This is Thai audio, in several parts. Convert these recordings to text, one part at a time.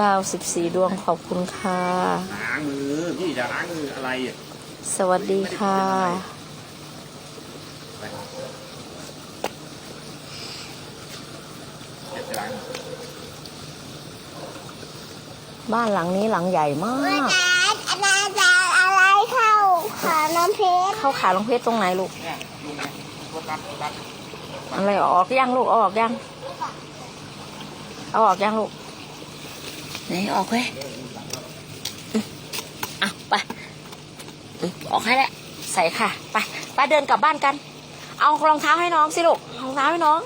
ดาวสิบสี่ดวงขอบคุณค่ะ ล้างมือพี่จะล้างมืออะไรสวัสดีค่ะบ้านหลังนี้หลังใหญ่มากอาจารย์อะไรเข้าขาน้ำเพชรเข้าขาลำเพชรตรงไหนลูกอะไรออกยังลูกออกยัง เอาออกยังลูกไหนออกเว้ยอืมอะไปอืมออกให้แล้วใส่ค่ะ ไปไปเดินกลับบ้านกัน เอารองเท้าให้น้องสิลูกรองเท้าให้น้อง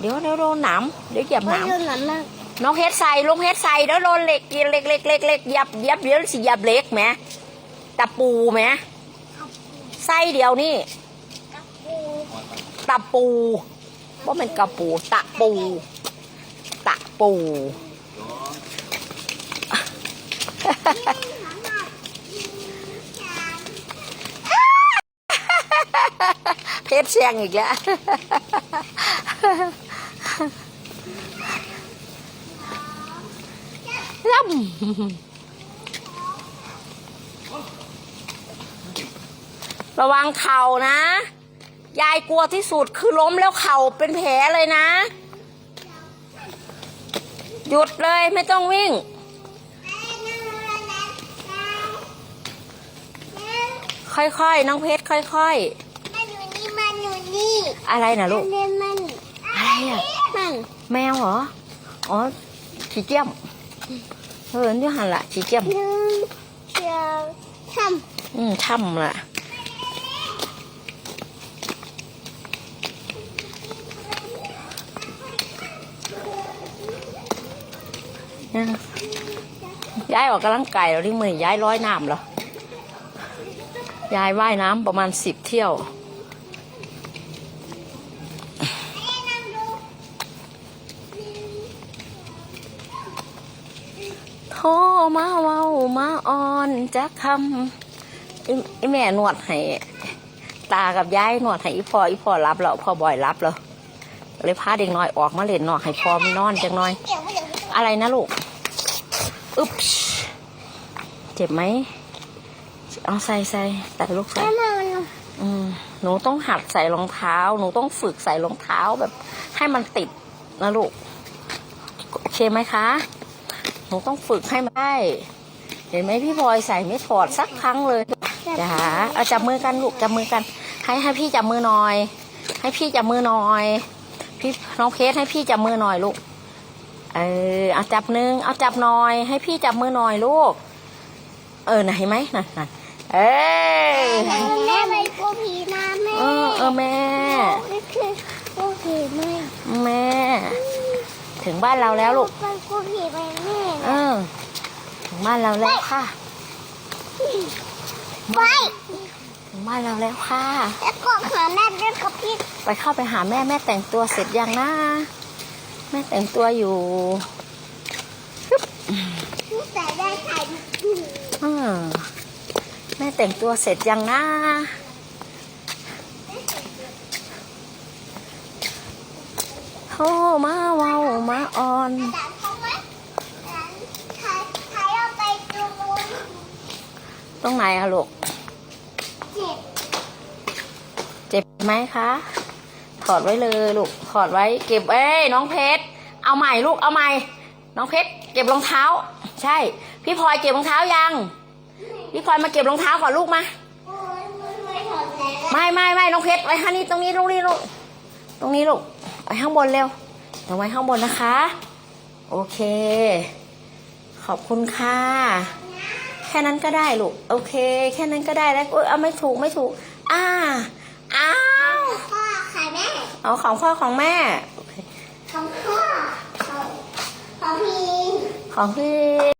เดี๋ยวเดี๋ยวโดนหนามเดี๋ยวเหยียบหไม่นามดูหนังมากน้องเพชรใส่ลงเพชรใส่เดี๋ยวโดนเหล็กเหล็กเหล็กเหล็กเหล็กเหยับเหยับเดี๋ยวสิเหยับเหล็กแหมตะปูแหมไส้เดียวนี่ตะปูว่าเป็นกระปูตะปูตะ ปู่ เพชรเชียงอีกแล้ว ล่ำระวังเข่านะ ยายกลัวที่สุดคือล้มแล้วเข่าเป็นแผลเลยนะ หยุดเลยไม่ต้องวิ่ง ค่อยๆ น้องเพชรค่อยมันอยู่นี่มันอยู่นี่ๆ อะไรนะลูก มันมันอะไรอะ มันแมวเหรอ อ๋อฉีเจียมเออนี่หันละฉีเจียม หนึ่งสองสามอืมช่ำละ ยังยายออกกำลังกายแล้วที่มือยายร้อยน้ำเหรอยายว่ายน้ำประมาณสิบเที่ยวโทรมาเว้ามาอ่อนจะคำอีอีแม่นวดให้ตากับยายนวดให้อีพ่ออีพ่อรับแล้วพ่อบ่อยรับแล้วเลยพาเด็กน้อยออกมาเล่นนอนให้พ่อมันนอนจังน้อย อะไรนะลูกอึ๊บเจ็บไหมเอาใส่ใส่แต่ลูกใส่แล้วมันอืมหนูต้องหัดใส่รองเท้า หนูต้องฝึกใส่รองเท้าแบบ ให้มันติดนะลูกโอเคไหมคะ หนูต้องฝึกให้มันได้ เห็นไหมพี่พลอยใส่ไม่ถอดสักครั้งเลยจ๋าเอาจับมือกันลูกจับมือกัน ให้ให้พี่จับมือหน่อย ให้พี่จับมือหน่อย พี่น้องเพชรให้พี่จับมือหน่อยลูก เออเอาจับหนึ่งเอาจับหน่อย ให้พี่จับมือหน่อยลูก เออน่ะเห็นไหมน่ะน่ะเอ้ยแม่ไปกลัวผีนะแม่เออเออแม่นี่คือกลัวผีแม่แม่ ถึงบ้านเราแล้วลูกไปกลัวผีไปแม่เออถึงบ้านเราแล้วค่ะไปถึงบ้านเราแล้วค่ะแล้วก็หาแม่ด้วยกับพี่ไปเข้าไปหาแม่แม่แต่งตัวเสร็จยังนะ แม่แต่งตัวอยู่พี่ใส่ได้ใส่เออแม่แต่งตัวเสร็จยังนะโทรมาเว้ามาอ่อนด่านเขาไหมด่านใครใครเอาไปดูนตรงไหนอะลูก เจ็บ เจ็บไหมคะ ถอดไว้เลยลูกถอดไว้ เก็บเอ้ยน้องเพชรเอาใหม่ลูกเอาใหม่ น้องเพชรเก็บรองเท้า ใช่ พี่พลอยเก็บรองเท้ายัง พี่พลอยมาเก็บรองเท้าก่อนลูกมาโอ้ยมันไม่ถอดแล้วไม่ไม่ไม่น้องเพชรไว้ข้างนี้ตรงนี้ตรงนี้ลูกตรงนี้ลูกไว้ข้างบนเร็วเอาไว้ข้างบนนะคะ โอเค ขอบคุณค่ะแค่นั้นก็ได้ลูกโอเค แค่นั้นก็ได้แล้วเอยเอาไม่ถูกไม่ถูก อ่า อ้าว พ่อค่ะแม่ เอาของพ่อของแม่โอเคของพ่อของของพี่ของพี่